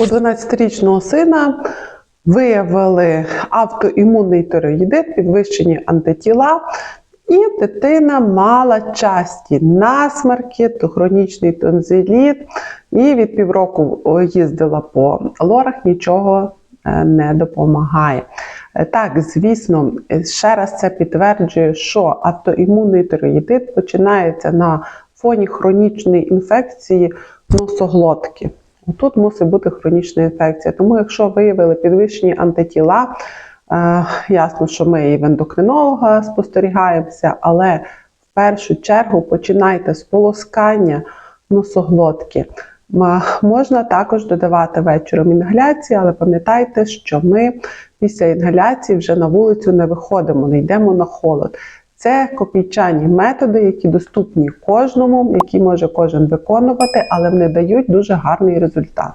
У 12-річного сина виявили автоімунний тироїдит, підвищені антитіла, і дитина мала часті насмерки, то хронічний тонзиліт, і від півроку їздила по лорах, нічого е, не допомагає. Е, Так, звісно, ще раз це підтверджує, що автоімунний тироїдит починається на фоні хронічної інфекції носоглотки. Тут мусить бути хронічна інфекція. Тому, якщо виявили підвищені антитіла, е, ясно, що ми і в ендокринолога спостерігаємося, але в першу чергу починайте з полоскання носоглотки. Можна також додавати вечором інгаляції, але пам'ятайте, що ми після інгаляції вже на вулицю не виходимо, не йдемо на холод. Це копійчані методи, які доступні кожному, які може кожен виконувати, але вони дають дуже гарний результат.